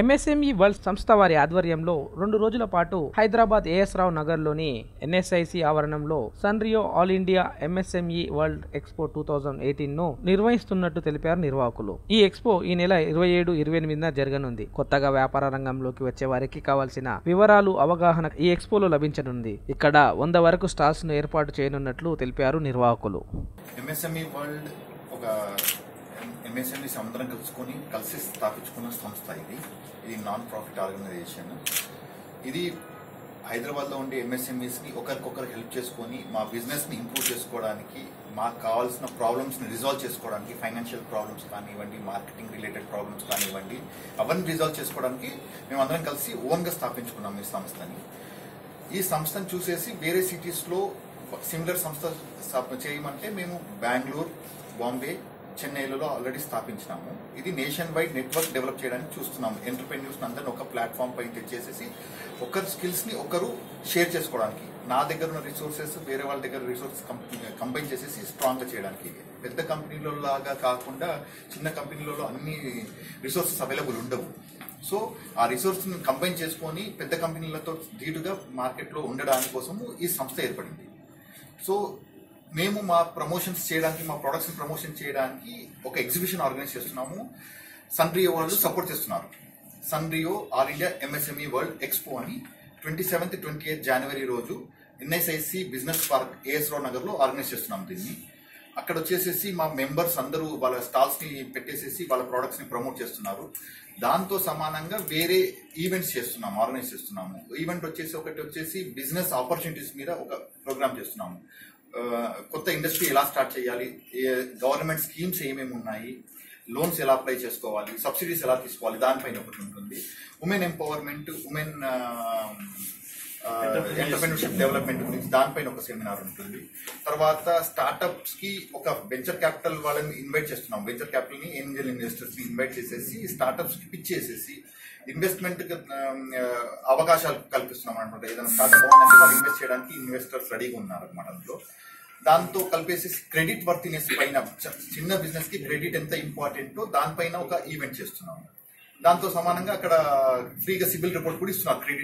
MSME world సంస్థ వారి ఆధ్వర్యంలో రెండు రోజుల పాటు హైదరాబాద్ ఏఎస్ రావు నగర్లోని ఎన్ఎస్ఐసి ఆవరణంలో Sanrio all India MSME world expo two thousand ఎయిటీన్ను నిర్వహిస్తున్నట్టు తెలిపారు నిర్వాహకులు. ఈ ఎక్స్పో ఈ నెల ఇరవై ఏడు ఇరవై ఎనిమిదిన జరగనుంది. కొత్తగా వ్యాపార రంగంలోకి వచ్చే వారికి కావాల్సిన వివరాలు అవగాహన ఈ ఎక్స్పోలో లభించనుంది. ఇక్కడ వంద వరకు స్టాల్స్ను ఏర్పాటు చేయనున్నట్లు తెలిపారు నిర్వాహకులు. ఎంఎస్ఎంఈ వరల్డ్ ఒక ఎంఎస్ఎంఈ అందరం కలుసుకొని కలిసి స్థాపించుకున్న సంస్థ ఇది. ఇది నాన్ ప్రాఫిట్ ఆర్గనైజేషన్ ఇది హైదరాబాద్లో ఉండే ఎంఎస్ఎంఈస్ని ఒకరికొకరు హెల్ప్ చేసుకొని మా బిజినెస్ని ఇంప్రూవ్ చేసుకోవడానికి మాకు కావాల్సిన ప్రాబ్లమ్స్ని రిజాల్వ్ చేసుకోవడానికి ఫైనాన్షియల్ ప్రాబ్లమ్స్ కానివ్వండి మార్కెటింగ్ రిలేటెడ్ ప్రాబ్లమ్స్ కానివ్వండి అవన్నీ రిజాల్వ్ చేసుకోవడానికి మేమందరం కలిసి ఓన్గా స్థాపించుకున్నాం ఈ సంస్థని. ఈ సంస్థను చూసేసి వేరే సిటీస్లో సిమిలర్ సంస్థ చేయమంటే మేము బెంగళూరు బాంబే చెన్నైలలో ఆల్రెడీ స్థాపించినాము. ఇది నేషన్ వైడ్ నెట్వర్క్ డెవలప్ చేయడానికి చూస్తున్నాము. ఎంటర్ప్రెన్యూర్స్ అందరిని ఒక ప్లాట్ఫామ్ పైన తెచ్చేసేసి ఒకరి స్కిల్స్ని ఒకరు షేర్ చేసుకోవడానికి. నా దగ్గర ఉన్న రిసోర్సెస్ వేరే వాళ్ళ దగ్గర రిసోర్సెస్ కంబైన్ చేసేసి స్ట్రాంగ్గా చేయడానికి. పెద్ద కంపెనీల లాగా కాకుండా చిన్న కంపెనీలలో అన్ని రిసోర్సెస్ అవైలబుల్ ఉండవు. సో ఆ రిసోర్స్ని కంబైన్ చేసుకొని పెద్ద కంపెనీలతో ధీటుగా మార్కెట్లో ఉండడానికి కోసము ఈ సంస్థ ఏర్పడింది. సో మేము మా ప్రమోషన్స్ చేయడానికి మా ప్రొడక్ట్స్ ప్రమోషన్ చేయడానికి ఒక ఎగ్జిబిషన్ ఆర్గనైజ్ చేస్తున్నాము. సన్రియో వాళ్ళు సపోర్ట్ చేస్తున్నారు. Sanrio all India MSME world expo అని ట్వంటీ సెవెంత్ ట్వంటీ ఎయిత్ జనవరి రోజు NSIC business park AS Rao నగర్లో ఆర్గనైజ్ చేస్తున్నాం దీన్ని. అక్కడ వచ్చేసేసి మా మెంబర్స్ అందరూ వాళ్ళ స్టాల్స్ని పెట్టేసేసి వాళ్ళ ప్రోడక్ట్స్ని ప్రమోట్ చేస్తున్నారు. దాంతో సమానంగా వేరే ఈవెంట్స్ చేస్తున్నాము ఆర్గనైజ్ చేస్తున్నాము. ఈవెంట్ వచ్చేసి ఒకటి వచ్చేసి బిజినెస్ ఆపర్చునిటీస్ మీద ఒక ప్రోగ్రామ్ చేస్తున్నాము. కొత్త ఇండస్ట్రీ ఎలా స్టార్ట్ చేయాలి? గవర్నమెంట్ స్కీమ్స్ ఏమేమి ఉన్నాయి? లోన్స్ ఎలా అప్లై చేసుకోవాలి? సబ్సిడీస్ ఎలా తీసుకోవాలి? దానిపైన ఒకటి ఉంటుంది. Women empowerment women entrepreneurship development గురించి దానిపైన ఒక సెమినార్ ఉంటుంది. తర్వాత స్టార్టప్స్కి ఒక వెంచర్ క్యాపిటల్ వాళ్ళని ఇన్వైట్ చేస్తున్నాం. వెంచర్ క్యాపిటల్ని ఏంజల్ ఇన్వెస్టర్స్ని ఇన్వైట్ చేసేసి స్టార్టప్స్కి పిచ్ చేసేసి ఇన్వెస్ట్మెంట్ um, uh, అవకాశాలు కల్పిస్తున్నాం అనమాట ఏదైనా స్టార్టప్ అంటే వాళ్ళు ఇన్వెస్ట్ చేయడానికి ఇన్వెస్టర్స్ రెడీగా ఉన్నారు అనమాట అందులో. దాంతో కలిపేసి క్రెడిట్ వర్తినెస్ పైన చిన్న బిజినెస్కి క్రెడిట్ ఎంత ఇంపార్టెంటో దానిపైన ఒక ఈవెంట్ చేస్తున్నాం. దాంతో సమానంగా అక్కడ ఫ్రీగా సిబిల్ రిపోర్ట్ కూడా ఇస్తున్నారు. క్రెడిట్